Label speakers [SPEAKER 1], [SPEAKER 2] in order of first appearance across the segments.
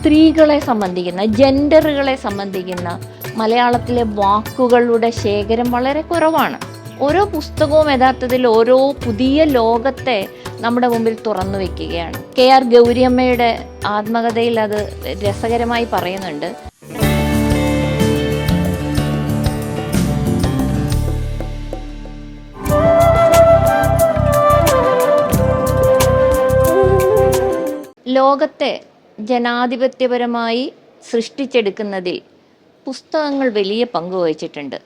[SPEAKER 1] സ്ത്രീകളെ സംബന്ധിക്കുന്ന ജെൻഡറുകളെ സംബന്ധിക്കുന്ന മലയാളത്തിലെ വാക്കുകളുടെ ശേഖരം വളരെ കുറവാണ്. ഓരോ പുസ്തകവും യഥാർത്ഥത്തിൽ ഓരോ പുതിയ ലോകത്തെ നമ്മുടെ മുമ്പിൽ തുറന്നു വെക്കുകയാണ്. കെ ആർ ഗൗരിയമ്മയുടെ ആത്മകഥയിൽ അത് രസകരമായി പറയുന്നുണ്ട്. ലോകത്തെ ജനാധിപത്യപരമായി സൃഷ്ടിച്ചെടുക്കുന്നതിൽ പുസ്തകങ്ങൾ വലിയ പങ്ക് വഹിച്ചിട്ടുണ്ട്.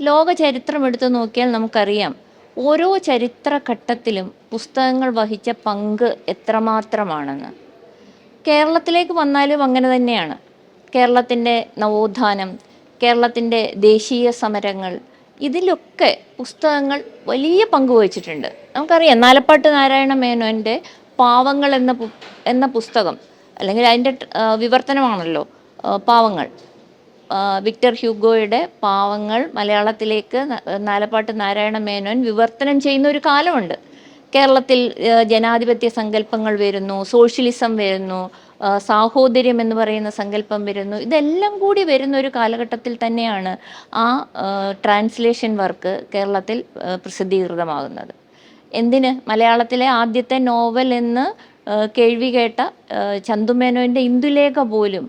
[SPEAKER 1] ലോക ചരിത്രം എടുത്തു നോക്കിയാൽ നമുക്കറിയാം ഓരോ ചരിത്ര ഘട്ടത്തിലും പുസ്തകങ്ങൾ വഹിച്ച പങ്ക് എത്രമാത്രമാണെന്ന്. കേരളത്തിലേക്ക് വന്നാലും അങ്ങനെ തന്നെയാണ്. കേരളത്തിന്റെ നവോത്ഥാനം കേരളത്തിന്റെ ദേശീയ സമരങ്ങൾ ഇതിലൊക്കെ പുസ്തകങ്ങൾ വലിയ പങ്ക് വഹിച്ചിട്ടുണ്ട്. നമുക്കറിയാം നാലപ്പാട്ട് നാരായണ മേനോന്റെ പാവങ്ങൾ എന്ന എന്ന പുസ്തകം അല്ലെങ്കിൽ അതിന്റെ വിവർത്തനമാണല്ലോ പാവങ്ങൾ. വിക്ടർ ഹ്യൂഗോയുടെ പാവങ്ങൾ മലയാളത്തിലേക്ക് നാലപ്പാട്ട് നാരായണ മേനോൻ വിവർത്തനം ചെയ്യുന്ന ഒരു കാലമുണ്ട്. കേരളത്തിൽ ജനാധിപത്യ സങ്കല്പങ്ങൾ വരുന്നു സോഷ്യലിസം വരുന്നു സാഹോദര്യം എന്ന് പറയുന്ന സങ്കല്പം വരുന്നു. ഇതെല്ലാം കൂടി വരുന്ന ഒരു കാലഘട്ടത്തിൽ തന്നെയാണ് ആ ട്രാൻസ്ലേഷൻ വർക്ക് കേരളത്തിൽ പ്രസിദ്ധീകൃതമാകുന്നത്. എന്തിന്? മലയാളത്തിലെ ആദ്യത്തെ നോവൽ എന്ന് കേൾവി കേട്ട ചന്തുമേനോന്റെ ഇന്ദുലേഖ പോലും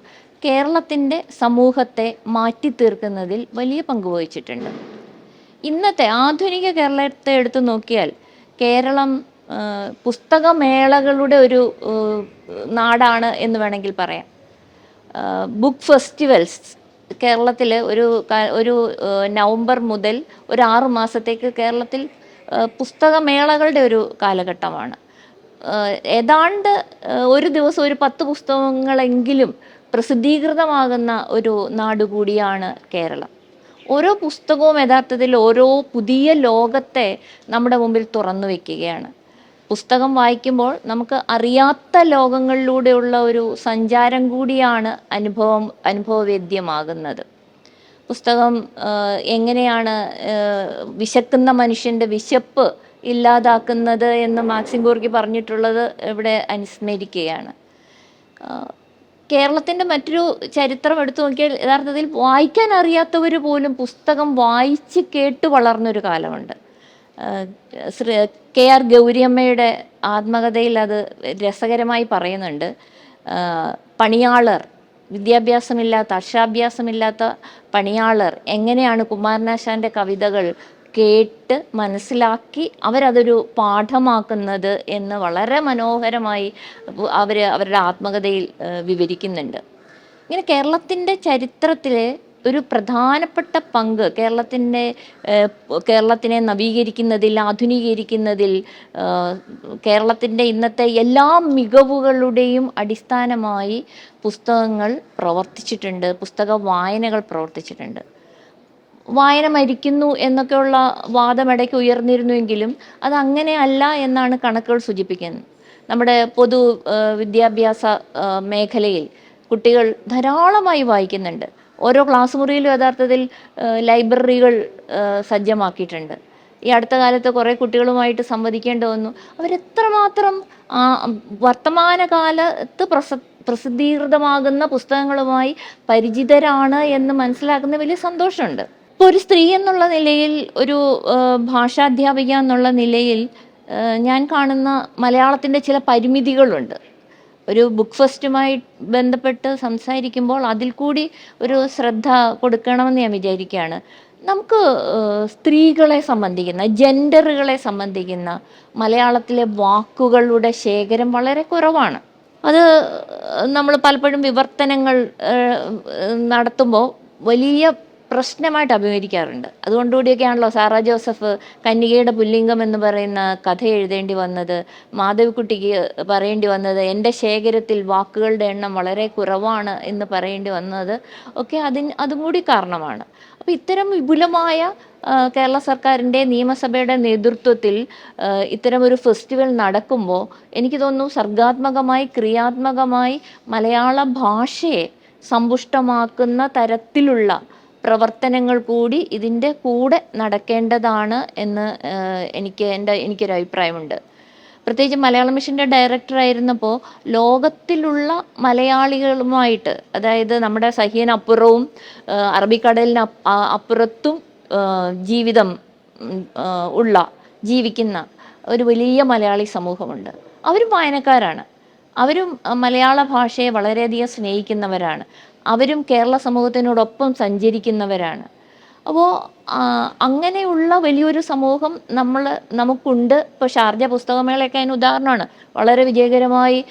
[SPEAKER 1] കേരളത്തിന്റെ സമൂഹത്തെ മാറ്റി തീർക്കുന്നതിൽ വലിയ പങ്ക് വഹിച്ചിട്ടുണ്ട്. ഇന്നത്തെ ആധുനിക കേരളത്തെ എടുത്തു നോക്കിയാൽ കേരളം പുസ്തകമേളകളുടെ ഒരു നാടാണ് എന്ന് വേണമെങ്കിൽ പറയാം. ബുക്ക് ഫെസ്റ്റിവൽസ് കേരളത്തിൽ ഒരു ഒരു നവംബർ മുതൽ ഒരു ആറു മാസത്തേക്ക് കേരളത്തിൽ പുസ്തകമേളകളുടെ ഒരു കാലഘട്ടമാണ്. ഏതാണ്ട് ഒരു ദിവസം ഒരു പത്ത് പുസ്തകങ്ങളെങ്കിലും പ്രസിദ്ധീകൃതമാകുന്ന ഒരു നാട് കൂടിയാണ് കേരളം. ഓരോ പുസ്തകവും യഥാർത്ഥത്തിൽ ഓരോ പുതിയ ലോകത്തെ നമ്മുടെ മുമ്പിൽ തുറന്നു വെക്കുകയാണ്. പുസ്തകം വായിക്കുമ്പോൾ നമുക്ക് അറിയാത്ത ലോകങ്ങളിലൂടെയുള്ള ഒരു സഞ്ചാരം കൂടിയാണ് അനുഭവം അനുഭവവേദ്യമാകുന്നത്. പുസ്തകം എങ്ങനെയാണ് വിശക്കുന്ന മനുഷ്യന്റെ വിശപ്പ് ഇല്ലാതാക്കുന്നത് എന്ന് മാക്സിം ഗോർഗി പറഞ്ഞിട്ടുള്ളത് ഇവിടെ അനുസ്മരിക്കുകയാണ്. കേരളത്തിന്റെ മറ്റൊരു ചരിത്രം എടുത്തു നോക്കിയാൽ യഥാർത്ഥത്തിൽ വായിക്കാൻ അറിയാത്തവർ പോലും പുസ്തകം വായിച്ച് കേട്ട് വളർന്നൊരു കാലമുണ്ട്. ശ്രീ കെ ആർ ഗൗരിയമ്മയുടെ ആത്മകഥയിൽ അത് രസകരമായി പറയുന്നുണ്ട്. പണിയാളർ വിദ്യാഭ്യാസമില്ലാത്ത അക്ഷരാഭ്യാസമില്ലാത്ത പണിയാളർ എങ്ങനെയാണ് കുമാരനാശാന്റെ കവിതകൾ കേട്ട് മനസ്സിലാക്കി അവരതൊരു പാഠമാക്കുന്നത് എന്ന് വളരെ മനോഹരമായി അവർ അവരുടെ ആത്മകഥയിൽ വിവരിക്കുന്നുണ്ട്. ഇങ്ങനെ കേരളത്തിന്റെ ചരിത്രത്തിലെ ഒരു പ്രധാനപ്പെട്ട പങ്ക് കേരളത്തിന്റെ കേരളത്തിനെ നവീകരിക്കുന്നതിൽ ആധുനീകരിക്കുന്നതിൽ കേരളത്തിന്റെ ഇന്നത്തെ എല്ലാ മികവുകളുടെയും അടിസ്ഥാനമായി പുസ്തകങ്ങൾ പ്രവർത്തിച്ചിട്ടുണ്ട് പുസ്തക വായനകൾ പ്രവർത്തിച്ചിട്ടുണ്ട്. വായന മരിക്കുന്നു എന്നൊക്കെയുള്ള വാദമിടയ്ക്ക് ഉയർന്നിരുന്നുവെങ്കിലും അത് അങ്ങനെയല്ല എന്നാണ് കണക്കുകൾ സൂചിപ്പിക്കുന്നത്. നമ്മുടെ പൊതു വിദ്യാഭ്യാസ മേഖലയിൽ കുട്ടികൾ ധാരാളമായി വായിക്കുന്നുണ്ട്. ഓരോ ക്ലാസ് മുറിയിലും യഥാർത്ഥത്തിൽ ലൈബ്രറികൾ സജ്ജമാക്കിയിട്ടുണ്ട്. ഈ അടുത്ത കാലത്ത് കുറേ കുട്ടികളുമായിട്ട് സംവദിക്കേണ്ടി വന്നു. അവരെത്രമാത്രം വർത്തമാനകാലത്ത് പ്രസ പ്രസിദ്ധീകൃതമാകുന്ന പുസ്തകങ്ങളുമായി പരിചിതരാണ് എന്ന് മനസ്സിലാക്കുന്ന വലിയ സന്തോഷമുണ്ട്. ഇപ്പോൾ ഒരു സ്ത്രീ എന്നുള്ള നിലയിൽ ഒരു ഭാഷാധ്യാപിക എന്നുള്ള നിലയിൽ ഞാൻ കാണുന്ന മലയാളത്തിന്റെ ചില പരിമിതികളുണ്ട്. ഒരു ബുക്ക് ഫെസ്റ്റുമായി ബന്ധപ്പെട്ട് സംസാരിക്കുമ്പോൾ അതിൽ കൂടി ഒരു ശ്രദ്ധ കൊടുക്കണമെന്ന് ഞാൻ വിചാരിക്കുകയാണ്. നമുക്ക് സ്ത്രീകളെ സംബന്ധിക്കുന്ന ജെൻഡറുകളെ സംബന്ധിക്കുന്ന മലയാളത്തിലെ വാക്കുകളുടെ ശേഖരം വളരെ കുറവാണ്. അത് നമ്മൾ പലപ്പോഴും വിവർത്തനങ്ങൾ നടത്തുമ്പോൾ വലിയ പ്രശ്നമായിട്ട് അഭിമുഖീകരിക്കാറുണ്ട്. അതുകൊണ്ടുകൂടിയൊക്കെയാണല്ലോ സാറാ ജോസഫ് കന്യകയുടെ പുല്ലിംഗം എന്ന് പറയുന്ന കഥ എഴുതേണ്ടി വന്നത് മാധവിക്കുട്ടിക്ക് പറയേണ്ടി വന്നത് എന്റെ ശേഖരത്തിൽ വാക്കുകളുടെ എണ്ണം വളരെ കുറവാണ് എന്ന് പറയേണ്ടി വന്നത് ഒക്കെ അതിന് അതും കൂടി കാരണമാണ്. അപ്പോൾ ഇത്തരം വിപുലമായ കേരള സർക്കാരിന്റെ നിയമസഭയുടെ നേതൃത്വത്തിൽ ഇത്തരമൊരു ഫെസ്റ്റിവൽ നടക്കുമ്പോൾ എനിക്ക് തോന്നുന്നു സർഗാത്മകമായി ക്രിയാത്മകമായി മലയാള ഭാഷയെ സമ്പുഷ്ടമാക്കുന്ന തരത്തിലുള്ള പ്രവർത്തനങ്ങൾ കൂടി ഇതിന്റെ കൂടെ നടക്കേണ്ടതാണ് എന്ന് എനിക്ക് എന്റെ എനിക്കൊരു അഭിപ്രായമുണ്ട്. പ്രത്യേകിച്ച് മലയാളം മിഷന്റെ ഡയറക്ടറായിരുന്നപ്പോൾ ലോകത്തിലുള്ള മലയാളികളുമായിട്ട് അതായത് നമ്മുടെ സഹ്യനപ്പുറവും അറബിക്കടലിന് അപ്പുറത്തും ജീവിതം ഉള്ള ജീവിക്കുന്ന ഒരു വലിയ മലയാളി സമൂഹമുണ്ട്. അവരും വായനക്കാരാണ്. അവരും മലയാള ഭാഷയെ വളരെയധികം സ്നേഹിക്കുന്നവരാണ്. അവരും കേരള സമൂഹത്തിനോടൊപ്പം സഞ്ചരിക്കുന്നവരാണ്. അപ്പോൾ അങ്ങനെയുള്ള വലിയൊരു സമൂഹം നമ്മൾ നമുക്കുണ്ട്. ഇപ്പോൾ ഷാർജ പുസ്തകമേളയൊക്കെ അതിന് ഉദാഹരണമാണ്. വളരെ വിജയകരമായി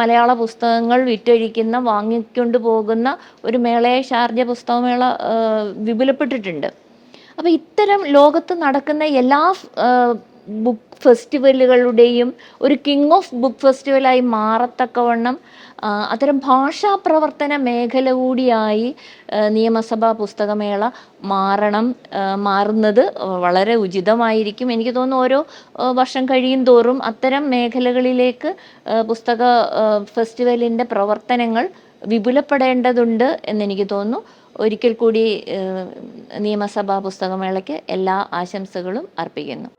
[SPEAKER 1] മലയാള പുസ്തകങ്ങൾ വിറ്റഴിക്കുന്ന വാങ്ങിക്കൊണ്ട് പോകുന്ന ഒരു മേളയെ ഷാർജ പുസ്തകമേള വിപുലപ്പെട്ടിട്ടുണ്ട്. അപ്പോൾ ഇത്തരം ലോകത്ത് നടക്കുന്ന എല്ലാ ബുക്ക് ഫെസ്റ്റിവലുകളുടെയും ഒരു കിങ് ഓഫ് ബുക്ക് ഫെസ്റ്റിവലായി മാറത്തക്കവണ്ണം അത്തരം ഭാഷാ പ്രവർത്തന മേഖല കൂടിയായി നിയമസഭാ പുസ്തകമേള മാറണം മാറുന്നത് വളരെ ഉചിതമായിരിക്കും. എനിക്ക് തോന്നുന്നു ഓരോ വർഷം കഴിയും തോറും അത്തരം മേഖലകളിലേക്ക് പുസ്തക ഫെസ്റ്റിവലിന്റെ പ്രവർത്തനങ്ങൾ വിപുലപ്പെടേണ്ടതുണ്ട് എന്നെനിക്ക് തോന്നുന്നു. ഒരിക്കൽ കൂടി നിയമസഭാ പുസ്തകമേളയ്ക്ക് എല്ലാ ആശംസകളും അർപ്പിക്കുന്നു.